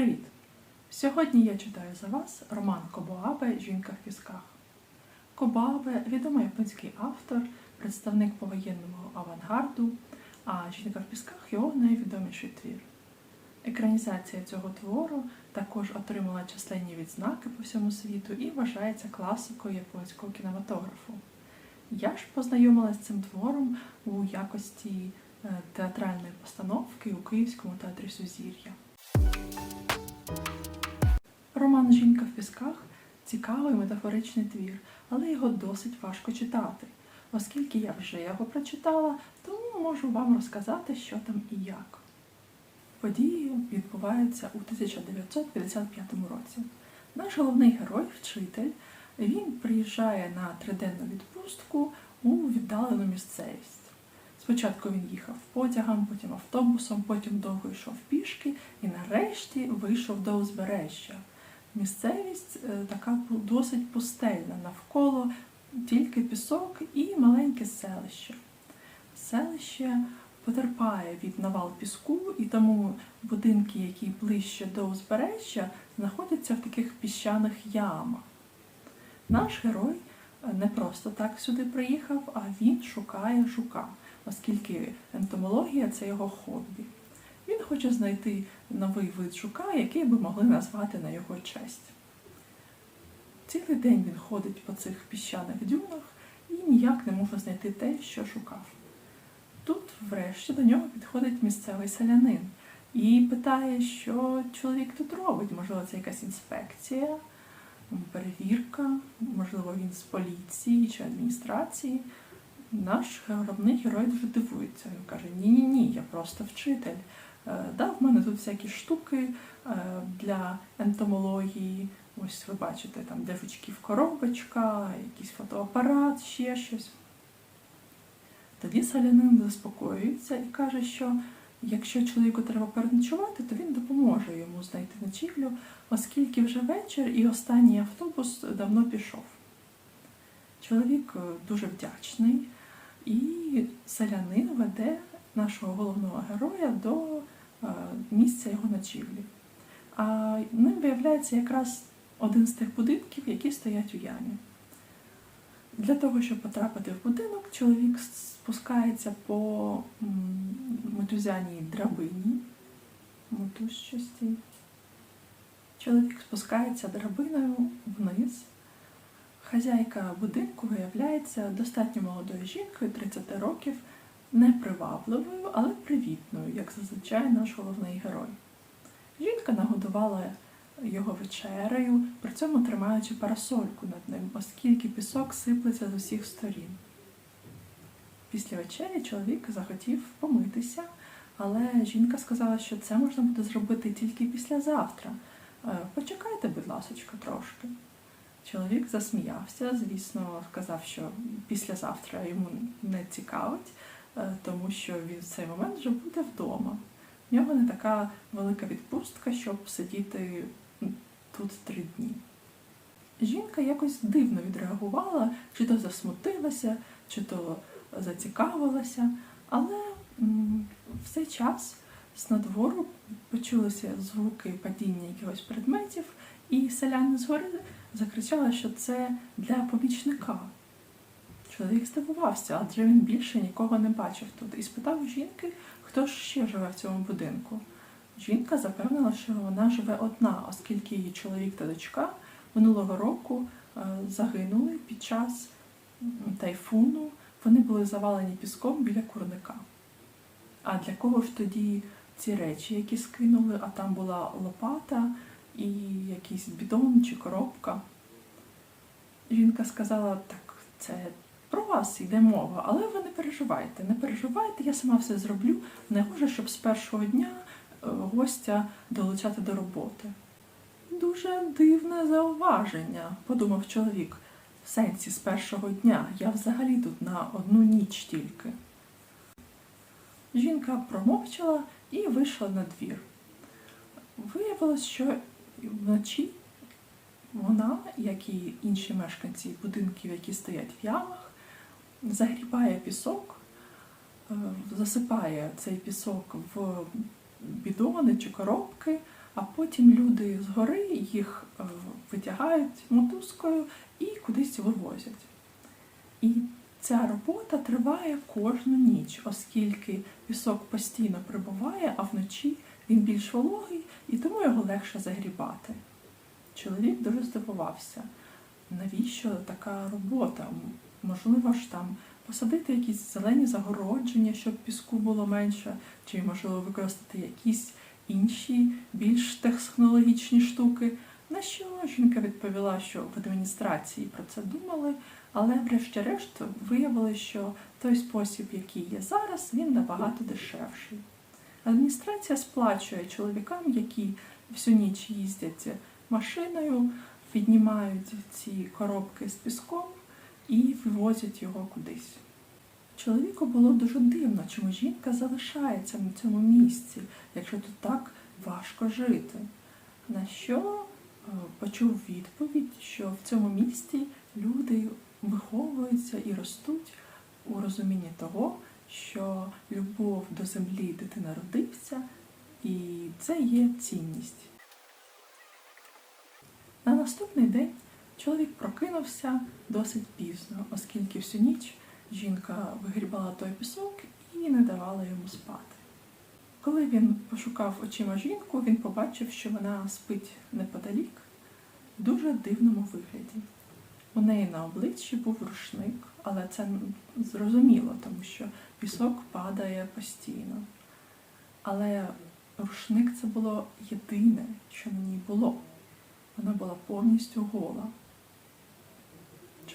Привіт! Сьогодні я читаю за вас роман Кобоабе Жінка в пісках. Кобоабе відомий японський автор, представник повоєнного авангарду, а Жінка в пісках його найвідоміший твір. Екранізація цього твору також отримала численні відзнаки по всьому світу і вважається класикою японського кінематографу. Я ж познайомилася з цим твором у якості е, театральної постановки у Київському театрі Сузір'я. Роман Жінка в пісках цікавий метафоричний твір, але його досить важко читати. Оскільки я вже його прочитала, тому можу вам розказати, що там і як. Події відбуваються у 1955 році. Наш головний герой, вчитель, він приїжджає на триденну відпустку у віддалену місцевість. Спочатку він їхав потягом, потім автобусом, потім довго йшов пішки і нарешті вийшов до узбережжя. Місцевість е, така досить пустельна, навколо тільки пісок і маленьке селище. Селище потерпає від навал піску, і тому будинки, які ближче до узбережжя, знаходяться в таких піщаних ямах. Наш герой е, не просто так сюди приїхав, а він шукає жука, оскільки ентомологія це його хобі. Він хоче знайти новий вид жука, який би могли назвати на його честь. Цілий день він ходить по цих піщаних дюнах і ніяк не може знайти те, що шукав. Тут, врешті, до нього підходить місцевий селянин і питає, що чоловік тут робить. Можливо, це якась інспекція, перевірка, можливо, він з поліції чи адміністрації. Наш головний герой дуже дивується. Він каже: Ні-ні ні, я просто вчитель. Е, Да, в мене тут всякі штуки е, для ентомології. Ось ви бачите, там для жучків коробочка, якийсь фотоапарат, ще щось. Тоді селянин заспокоюється і каже, що якщо чоловіку треба переночувати, то він допоможе йому знайти ночівлю, оскільки вже вечір і останній автобус давно пішов. Чоловік е, дуже вдячний, і селянин веде нашого головного героя до місця його ночівлі. А ним виявляється якраз один з тих будинків, які стоять у ямі. Для того, щоб потрапити в будинок, чоловік спускається по м, мотузяній драбині. Мотуз щасті. Чоловік спускається драбиною вниз. Хазяйка будинку виявляється достатньо молодою жінкою 30 років, непривабливою, але привітною, як зазвичай наш головний герой. Жінка нагодувала його вечерею, при цьому тримаючи парасольку над ним, оскільки пісок сиплеться з усіх сторін. Після вечері чоловік захотів помитися, але жінка сказала, що це можна буде зробити тільки післязавтра. Е, Почекайте, будь ласочка, трошки. Чоловік засміявся, звісно, сказав, що післязавтра йому не цікавить, тому що він в цей момент вже буде вдома. В нього не така велика відпустка, щоб сидіти тут три дні. Жінка якось дивно відреагувала, чи то засмутилася, чи то зацікавилася, але в цей час з надвору почулися звуки падіння якихось предметів, і селяни згори закричали, що це для помічника. Чоловік здивувався, адже він більше нікого не бачив тут, і спитав у жінки, хто ж ще живе в цьому будинку. Жінка запевнила, що вона живе одна, оскільки її чоловік та дочка минулого року е, загинули під час тайфуну. Вони були завалені піском біля курника. А для кого ж тоді ці речі, які скинули, а там була лопата і якийсь бідон чи коробка? Жінка сказала, так, це вас йде мова, але ви не переживайте, не переживайте, я сама все зроблю. Не гоже, щоб з першого дня е, гостя долучати до роботи. Дуже дивне зауваження, подумав чоловік. В сенсі з першого дня я взагалі тут на одну ніч тільки. Жінка промовчала і вийшла на двір. Виявилось, що вночі вона, як і інші мешканці будинків, які стоять в ямах, загрібає пісок, е, засипає цей пісок в бідони чи коробки, а потім люди згори їх е, витягають мотузкою і кудись вивозять. І ця робота триває кожну ніч, оскільки пісок постійно прибуває, а вночі він більш вологий і тому його легше загрібати. Чоловік дуже здивувався, навіщо така робота? Можливо ж там посадити якісь зелені загородження, щоб піску було менше, чи можливо використати якісь інші більш технологічні штуки. На що жінка відповіла, що в адміністрації про це думали, але врешті-решт виявили, що той спосіб, який є зараз, він набагато дешевший. Адміністрація сплачує чоловікам, які всю ніч їздять машиною, піднімають ці коробки з піском і вивозять його кудись. Чоловіку було дуже дивно, чому жінка залишається на цьому місці, якщо тут так важко жити. На що е, почув відповідь, що в цьому місті люди виховуються і ростуть у розумінні того, що любов до землі, де ти народився, і це є цінність. На наступний день чоловік прокинувся досить пізно, оскільки всю ніч жінка вигрібала той пісок і не давала йому спати. Коли він пошукав очима жінку, він побачив, що вона спить неподалік в дуже дивному вигляді. У неї на обличчі був рушник, але це зрозуміло, тому що пісок падає постійно. Але рушник це було єдине, що на ній було. Вона була повністю гола.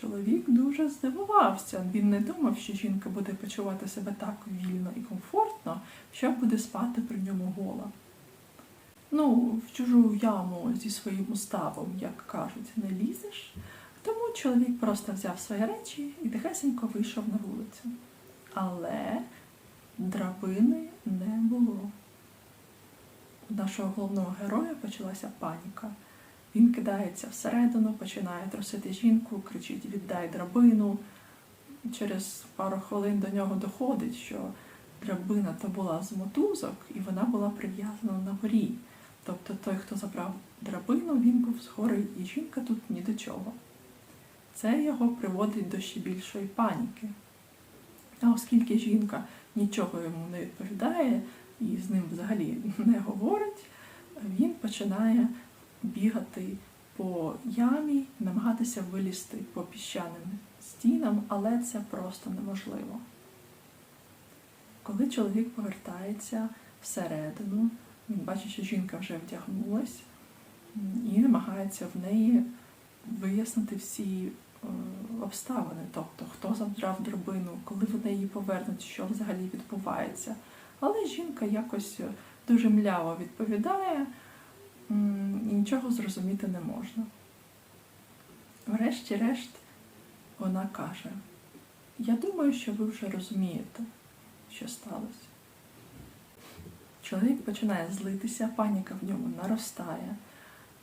Чоловік дуже здивувався. Він не думав, що жінка буде почувати себе так вільно і комфортно, що буде спати при ньому гола. Ну, в чужу яму зі своїм уставом, як кажуть, не лізеш. Тому чоловік просто взяв свої речі і тихесенько вийшов на вулицю. Але драбини не було. У нашого головного героя почалася паніка. Він кидається всередину, починає трусити жінку, кричить Віддай драбину. Через пару хвилин до нього доходить, що драбина то була з мотузок, і вона була прив'язана на горі. Тобто той, хто забрав драбину, він був згори, і жінка тут ні до чого. Це його приводить до ще більшої паніки. А оскільки жінка нічого йому не відповідає і з ним взагалі не говорить, він починає бігати по ямі, намагатися вилізти по піщаним стінам, але це просто неможливо. Коли чоловік повертається всередину, він бачить, що жінка вже вдягнулась і намагається в неї вияснити всі е, обставини, тобто хто забрав драбину, коли вони її повернуть, що взагалі відбувається. Але жінка якось дуже мляво відповідає і нічого зрозуміти не можна. Врешті-решт вона каже: Я думаю, що ви вже розумієте, що сталося. Чоловік починає злитися, паніка в ньому наростає.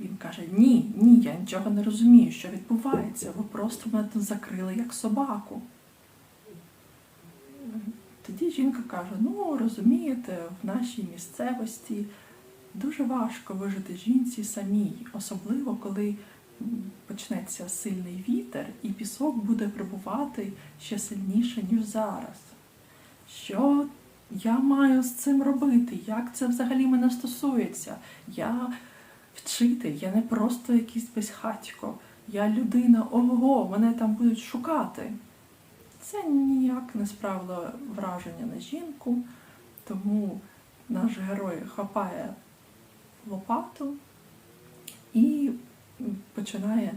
Він каже: Ні, ні, я нічого не розумію, що відбувається. Ви просто мене тут закрили як собаку. Тоді жінка каже: Ну, розумієте, в нашій місцевості дуже важко вижити жінці самій, особливо коли почнеться сильний вітер, і пісок буде прибувати ще сильніше, ніж зараз. Що я маю з цим робити? Як це взагалі мене стосується? Я вчитель, я не просто якийсь безхатько. Я людина, ого, мене там будуть шукати. Це ніяк не справило враження на жінку, тому наш герой хапає лопату і починає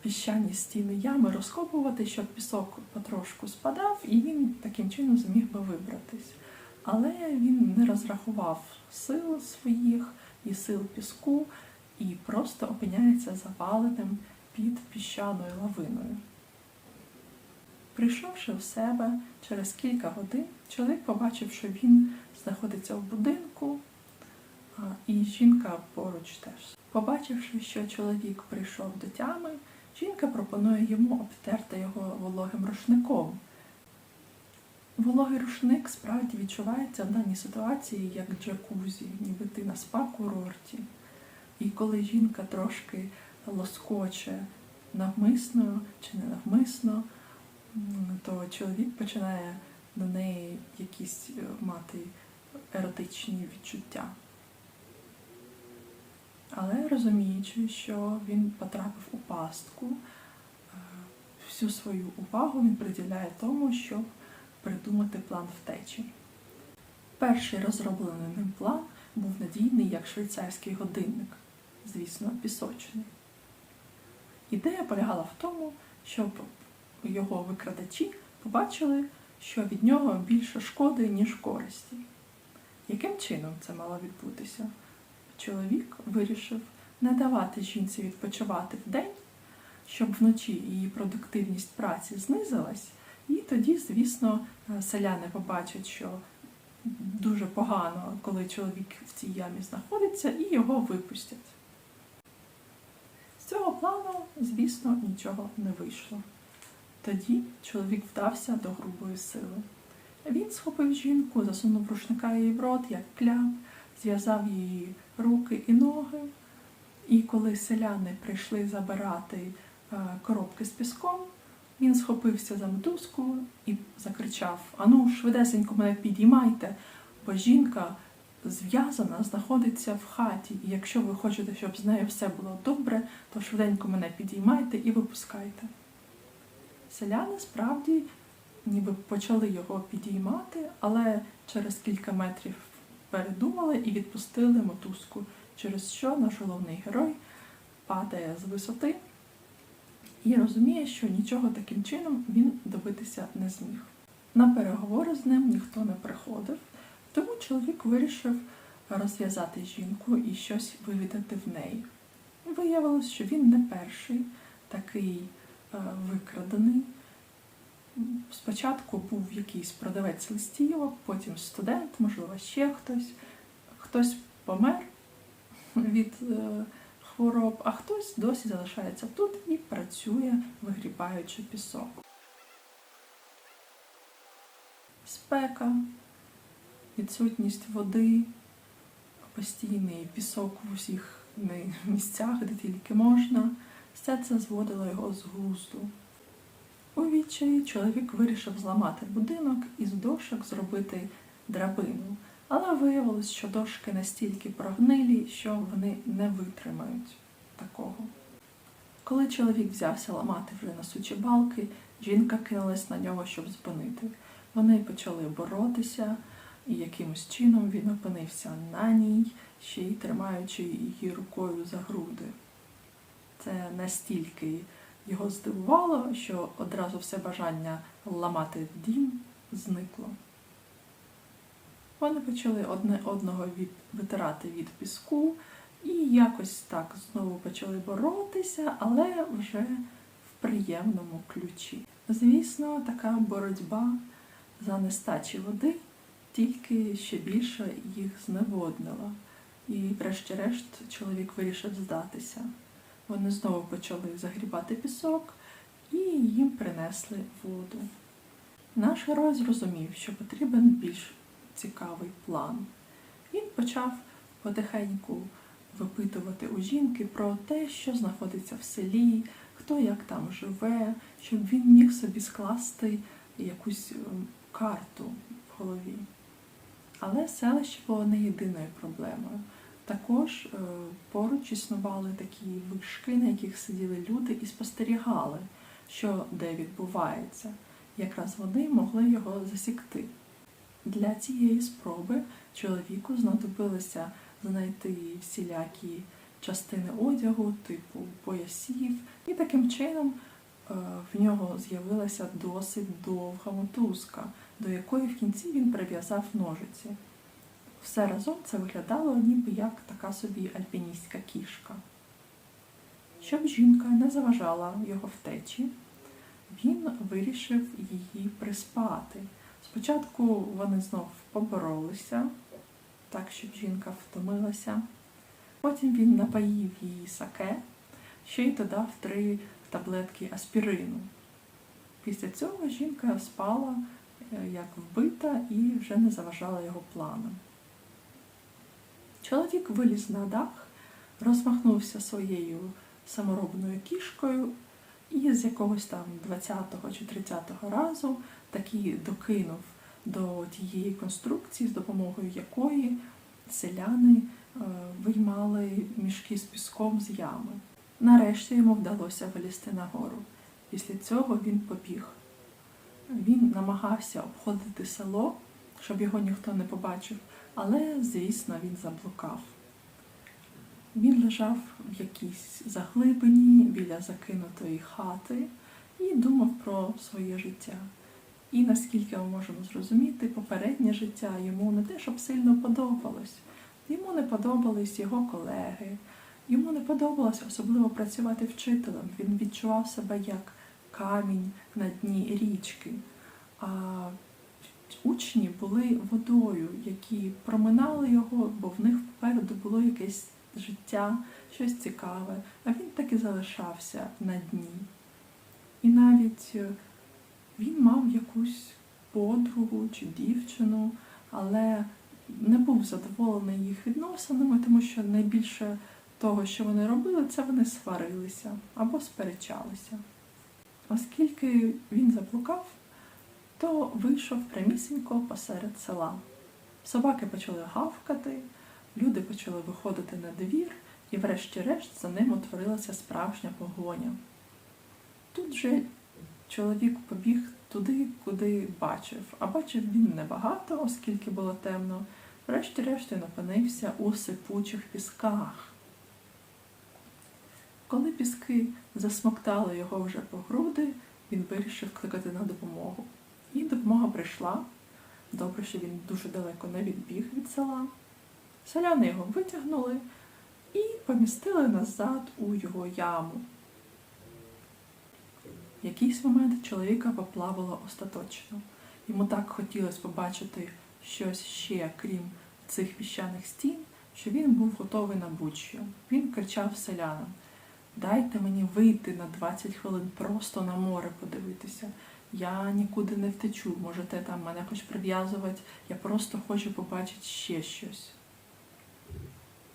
піщані стіни ями розкопувати, щоб пісок потрошку спадав, і він таким чином зміг би вибратись. Але він не розрахував сил своїх і сил піску, і просто опиняється заваленим під піщаною лавиною. Прийшовши в себе через кілька годин, чоловік побачив, що він знаходиться в будинку, і жінка поруч теж. Побачивши, що чоловік прийшов до тями, жінка пропонує йому обтерти його вологим рушником. Вологий рушник справді відчувається в даній ситуації як джакузі, ніби ти на спа-курорті. І коли жінка трошки лоскоче навмисно чи не навмисно, то чоловік починає до неї якісь е, мати еротичні відчуття. Але розуміючи, що він потрапив у пастку, е, всю свою увагу він приділяє тому, щоб придумати план втечі. Перший розроблений ним план був надійний як швейцарський годинник, звісно, пісочний. Ідея полягала в тому, щоб його викрадачі побачили, що від нього більше шкоди, ніж користі. Яким чином це мало відбутися? Чоловік вирішив не давати жінці відпочивати вдень, щоб вночі її продуктивність праці знизилась, і тоді, звісно, е, селяни побачать, що дуже погано, коли чоловік в цій ямі знаходиться, і його випустять. З цього плану, звісно, нічого не вийшло. Тоді чоловік вдався до грубої сили. Він схопив жінку, засунув рушника їй в рот, як кляп, зв'язав її руки і ноги. І коли селяни прийшли забирати е, коробки з піском, він схопився за мотузку і закричав: Ану, швидесенько мене підіймайте, бо жінка зв'язана знаходиться в хаті, і якщо ви хочете, щоб з нею все було добре, то швиденько мене підіймайте і випускайте. Селяни справді ніби почали його підіймати, але через кілька метрів передумали і відпустили мотузку, через що наш головний герой падає з висоти і розуміє, що нічого таким чином він добитися не зміг. На переговори з ним ніхто не приходив, тому чоловік вирішив розв'язати жінку і щось вивідати в неї. Виявилось, що він не перший такий е, викрадений. Спочатку був якийсь продавець листівок, потім студент, можливо, ще хтось. Хтось помер від е, хвороб, а хтось досі залишається тут і працює, вигрібаючи пісок. Спека, відсутність води, постійний пісок в усіх місцях, де тільки можна. Все це зводило його з глузду. У відчаї чоловік вирішив зламати будинок і з дошок зробити драбину, але виявилось, що дошки настільки прогнилі, що вони не витримають такого. Коли чоловік взявся ламати вже несучі балки, жінка кинулась на нього, щоб зупинити. Вони почали боротися, і якимось чином він опинився на ній, ще й тримаючи її рукою за груди. Це настільки його здивувало, що одразу все бажання ламати дім зникло. Вони почали одне одного від, витирати від піску і якось так знову почали боротися, але вже в приємному ключі. Звісно, така боротьба за нестачі води тільки ще більше їх зневоднила. І, врешті-решт, чоловік вирішив здатися. Вони знову почали загрібати пісок і їм принесли воду. Наш герой зрозумів, що потрібен більш цікавий план. Він почав потихеньку випитувати у жінки про те, що знаходиться в селі, хто як там живе, щоб він міг собі скласти якусь ем, карту в голові. Але селище було не єдиною проблемою. Також е, поруч існували такі вишки, на яких сиділи люди і спостерігали, що де відбувається. Якраз вони могли його засікти. Для цієї спроби чоловіку знадобилося знайти всілякі частини одягу, типу поясів, і таким чином е, в нього з'явилася досить довга мотузка, до якої в кінці він прив'язав ножиці. Все разом це виглядало ніби як така собі альпіністська кішка. Щоб жінка не заважала його втечі, він вирішив її приспати. Спочатку вони знов поборолися, так, щоб жінка втомилася. Потім він напоїв її саке, ще й додав три таблетки аспірину. Після цього жінка спала е, як вбита і вже не заважала його планам. Чоловік виліз на дах, розмахнувся своєю саморобною кішкою і з якогось там 20-го чи 30-го разу таки докинув до тієї конструкції, з допомогою якої селяни е, виймали мішки з піском з ями. Нарешті йому вдалося вилізти нагору. Після цього він побіг. Він намагався обходити село, щоб його ніхто не побачив, але, звісно, він заблукав. Він лежав в якійсь заглибині біля закинутої хати і думав про своє життя. І наскільки ми можемо зрозуміти, попереднє життя йому не те, щоб сильно подобалось. Йому не подобались його колеги, йому не подобалось особливо працювати вчителем. Він відчував себе як камінь на дні річки. А учні були водою, які проминали його, бо в них попереду було якесь життя, щось цікаве, а він так і залишався на дні. І навіть е, він мав якусь подругу чи дівчину, але не був задоволений їх відносинами, тому що найбільше того, що вони робили, це вони сварилися або сперечалися. Оскільки він заблукав, то вийшов прямісінько посеред села. Собаки почали гавкати, люди почали виходити на двір, і врешті-решт за ним утворилася справжня погоня. Тут же чоловік побіг туди, куди бачив, а бачив він небагато, оскільки було темно. Врешті-решт він опинився у сипучих пісках. Коли піски засмоктали його вже по груди, він вирішив кликати на допомогу. Допомога прийшла. Добре, що він дуже далеко не відбіг від села. Селяни його витягнули і помістили назад у його яму. В якийсь момент чоловіка поплавило остаточно. Йому так хотілося побачити щось ще, крім цих піщаних стін, що він був готовий на будь-що. Він кричав селянам: Дайте мені вийти на 20 хвилин просто на море подивитися. Я нікуди не втечу, можете там мене хоч прив'язувати, я просто хочу побачити ще щось.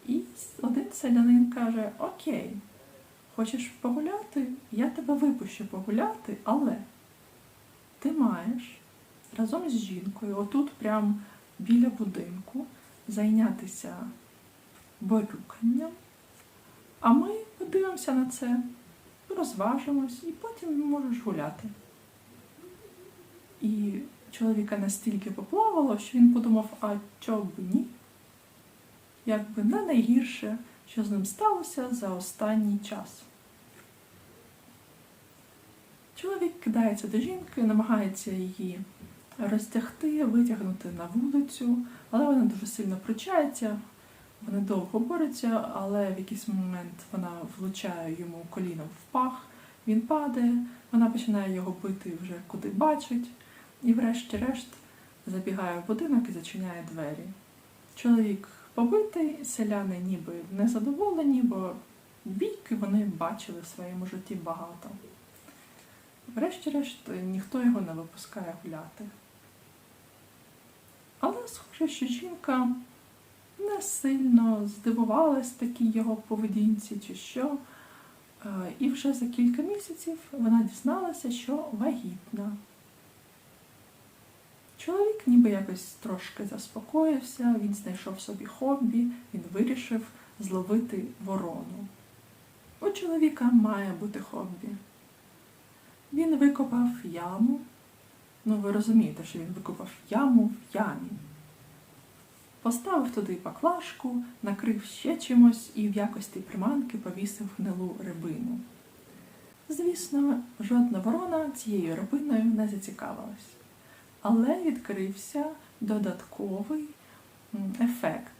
І один селянин каже: Окей, хочеш погуляти? Я тебе випущу погуляти, але ти маєш разом з жінкою, отут, прямо біля будинку, зайнятися борюканням, а ми подивимося на це, розважимось і потім можеш гуляти. І чоловіка настільки поплавало, що він подумав, а чого б ні? Якби не найгірше, що з ним сталося за останній час. Чоловік кидається до жінки, намагається її розтягти, витягнути на вулицю, але вона дуже сильно пручається, вони довго борються, але в якийсь момент вона влучає йому коліном в пах, він падає, вона починає його бити вже куди бачить, і врешті-решт забігає в будинок і зачиняє двері. Чоловік побитий, селяни ніби незадоволені, бо бійки вони бачили в своєму житті багато. Врешті-решт ніхто його не випускає гуляти. Але схоже, що жінка не сильно здивувалась такій його поведінці чи що. Е, І вже за кілька місяців вона дізналася, що вагітна. Чоловік ніби якось трошки заспокоївся, він знайшов собі хобі, він вирішив зловити ворону. У чоловіка має бути хобі. Він викопав яму. Ну, ви розумієте, що він викопав яму в ямі. Поставив туди баклажку, накрив ще чимось і в якості приманки повісив гнилу рибину. Звісно, жодна ворона цією рибиною не зацікавилась. Але відкрився додатковий ефект.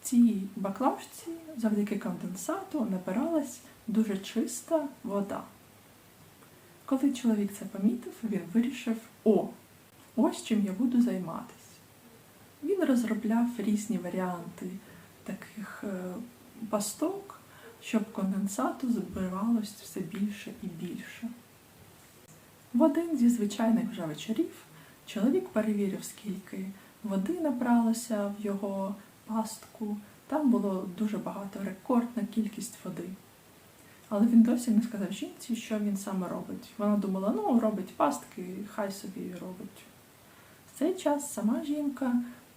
В цій баклажці завдяки конденсату набиралась дуже чиста вода. Коли чоловік це помітив, він вирішив: о, ось чим я буду займатися. Він розробляв різні варіанти таких е, пасток, щоб конденсату збиралось все більше і більше. В один зі звичайних вже вечорів Чоловік перевірив, скільки води набралося в його пастку. Там було дуже багато, рекордна кількість води. Але він досі не сказав жінці, що він саме робить. Вона думала, ну, робить пастки, хай собі робить. В цей час сама жінка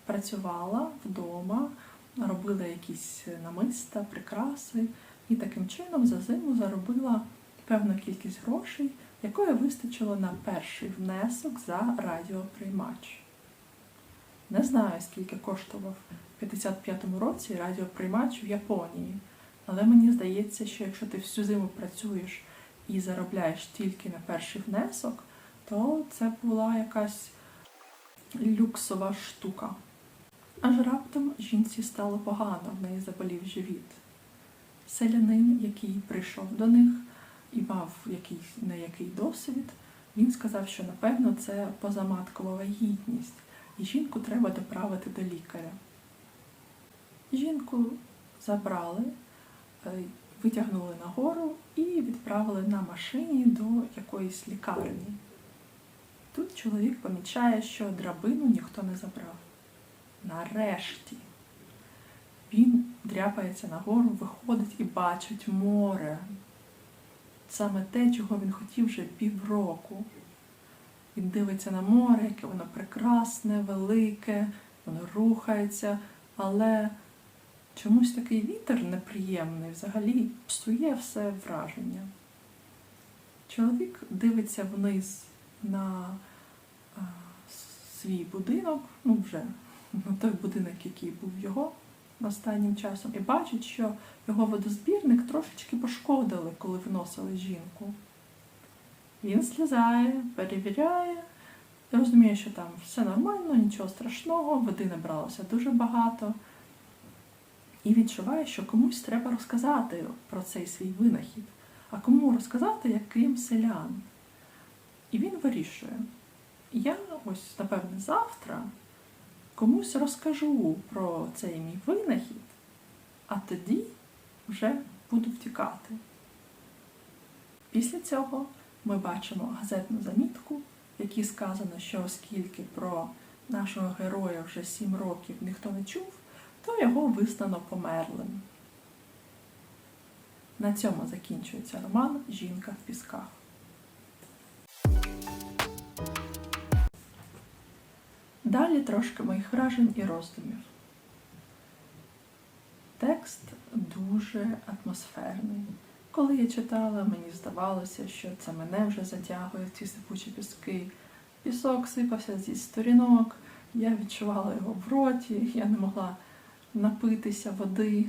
працювала вдома, робила якісь намиста, прикраси, і таким чином за зиму заробила певну кількість грошей, якої вистачило на перший внесок за радіоприймач. Не знаю, скільки коштував в 55-му році радіоприймач в Японії, але мені здається, що якщо ти всю зиму працюєш і заробляєш тільки на перший внесок, то це була якась люксова штука. Аж раптом жінці стало погано, в неї заболів живіт. Селянин, який прийшов до них і мав якийсь неякий досвід, він сказав, що напевно це позаматкова вагітність, і жінку треба доправити до лікаря. Жінку забрали, е, витягнули нагору і відправили на машині до якоїсь лікарні. Тут чоловік помічає, що драбину ніхто не забрав. Нарешті. Він дряпається нагору, виходить і бачить море. Саме те, чого він хотів вже півроку. Він дивиться на море, яке воно прекрасне, велике, воно рухається, але чомусь такий вітер неприємний взагалі псує все враження. Чоловік дивиться вниз на а, свій будинок, ну вже на той будинок, який був його останнім часом, і бачить, що його водозбірник трошечки пошкодили, коли вносили жінку. Він слізає, перевіряє, розуміє, що там все нормально, нічого страшного, води набралося дуже багато. І відчуває, що комусь треба розказати про цей свій винахід. А кому розказати, як крім селян. І він вирішує: я ось, напевне, завтра комусь розкажу про цей мій винахід, а тоді вже буду втікати. Після цього ми бачимо газетну замітку, в якій сказано, що оскільки про нашого героя вже сім років ніхто не чув, то його визнано померлим. На цьому закінчується роман Жінка в пісках. Далі трошки моїх вражень і роздумів. Текст дуже атмосферний. Коли я читала, мені здавалося, що це мене вже затягує в ці сипучі піски. Пісок сипався зі сторінок, я відчувала його в роті, я не могла напитися води.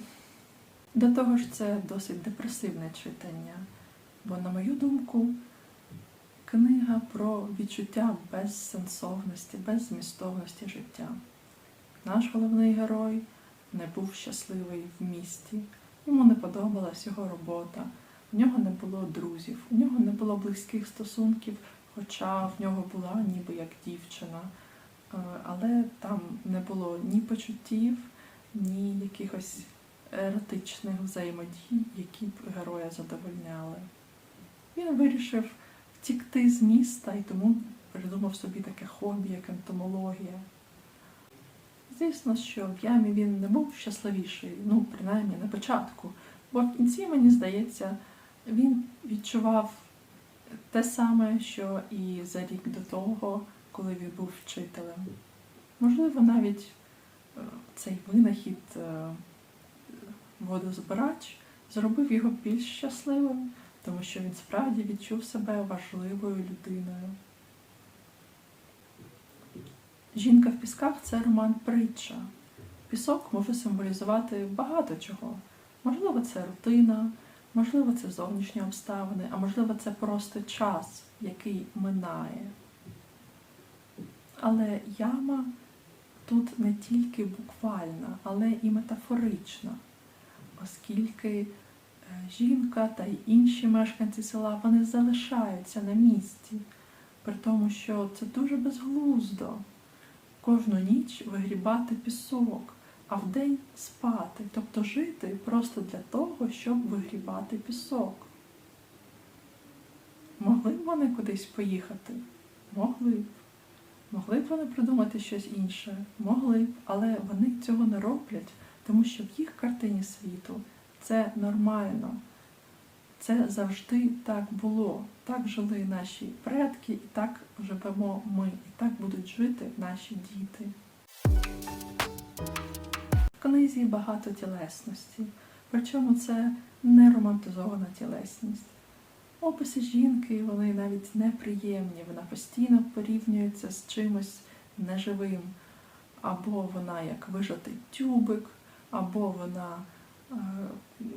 До того ж, це досить депресивне читання, бо, на мою думку, книга про відчуття безсенсовності, беззмістовності життя. Наш головний герой не був щасливий в місті, йому не подобалась його робота, в нього не було друзів, у нього не було близьких стосунків, хоча в нього була ніби як дівчина. Е, Але там не було ні почуттів, ні якихось еротичних взаємодій, які б героя задовольняли. Він вирішив втікти з міста і тому придумав собі таке хобі, як ентомологія. Звісно, що в ямі він не був щасливіший, ну, принаймні на початку, бо в кінці, мені здається, він відчував те саме, що і за рік до того, коли він був вчителем. Можливо, навіть е, цей винахід е, водозбирач зробив його більш щасливим, тому що він справді відчув себе важливою людиною. Жінка в пісках це роман притча. Пісок може символізувати багато чого. Можливо, це рутина, можливо, це зовнішні обставини, а можливо, це просто час, який минає. Але яма тут не тільки буквальна, але і метафорична, оскільки жінка та й інші мешканці села вони залишаються на місці, при тому, що це дуже безглуздо. Кожну ніч вигрібати пісок, а вдень спати, тобто жити просто для того, щоб вигрібати пісок. Могли б вони кудись поїхати? Могли б. Могли б вони придумати щось інше? Могли б, але вони цього не роблять, тому що в їх картині світу це нормально. Це завжди так було. Так жили наші предки, і так живемо ми, і так будуть жити наші діти. В книзі багато тілесності, причому це не романтизована тілесність. Описи жінки, вони навіть неприємні, вона постійно порівнюється з чимось неживим. Або вона як вижатий тюбик, або вона,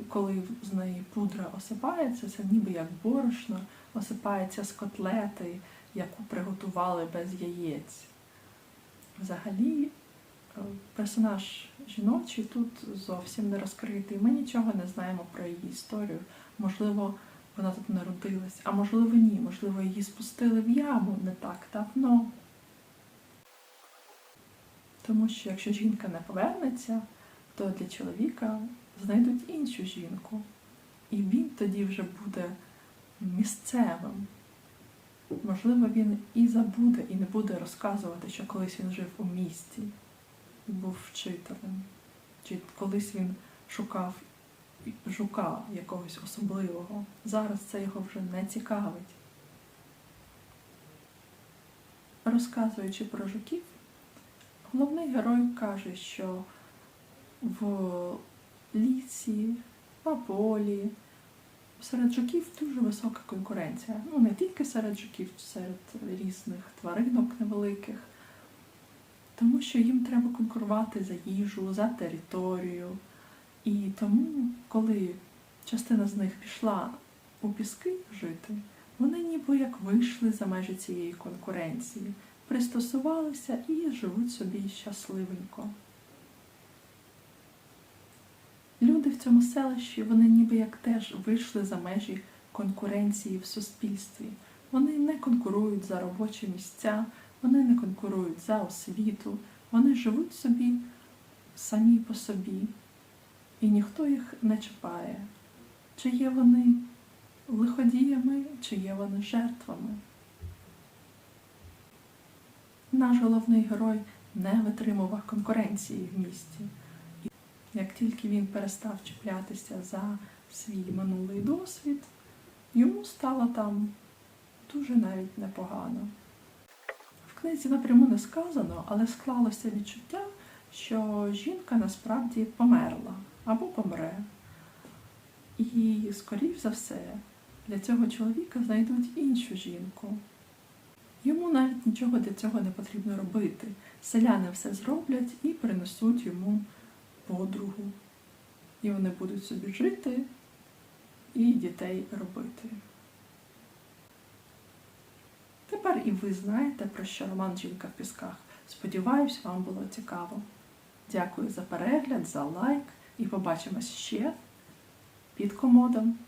коли з неї пудра осипається, це ніби як борошно, осипається з котлети, яку приготували без яєць. Взагалі, е, персонаж жіночий тут зовсім не розкритий. Ми нічого не знаємо про її історію. Можливо, вона тут народилась, а можливо ні, можливо, її спустили в яму не так давно. Тому що якщо жінка не повернеться, то для чоловіка знайдуть іншу жінку. І він тоді вже буде місцевим. Можливо, він і забуде, і не буде розказувати, що колись він жив у місті і був вчителем, чи колись він шукав жука якогось особливого. Зараз це його вже не цікавить. Розказуючи про жуків, головний герой каже, що в лісі, на полі, серед жуків дуже висока конкуренція. Ну, не тільки серед жуків, серед різних тваринок невеликих. Тому що їм треба конкурувати за їжу, за територію. І тому, коли частина з них пішла у піски жити, вони ніби як вийшли за межі цієї конкуренції, пристосувалися і живуть собі щасливенько. Люди в цьому селищі, вони ніби як теж вийшли за межі конкуренції в суспільстві. Вони не конкурують за робочі місця, вони не конкурують за освіту, вони живуть собі самі по собі, і ніхто їх не чіпає. Чи є вони лиходіями, чи є вони жертвами. Наш головний герой не витримував конкуренції в місті. Тільки він перестав чіплятися за свій минулий досвід, йому стало там дуже навіть непогано. В книзі напряму не сказано, але склалося відчуття, що жінка насправді померла або помре. І, скоріш за все, для цього чоловіка знайдуть іншу жінку. Йому навіть нічого для цього не потрібно робити. Селяни все зроблять і принесуть йому подругу. І вони будуть собі жити і дітей робити. Тепер і ви знаєте, про що роман Жінка в пісках. Сподіваюсь, вам було цікаво. Дякую за перегляд, за лайк і побачимось ще під комодом.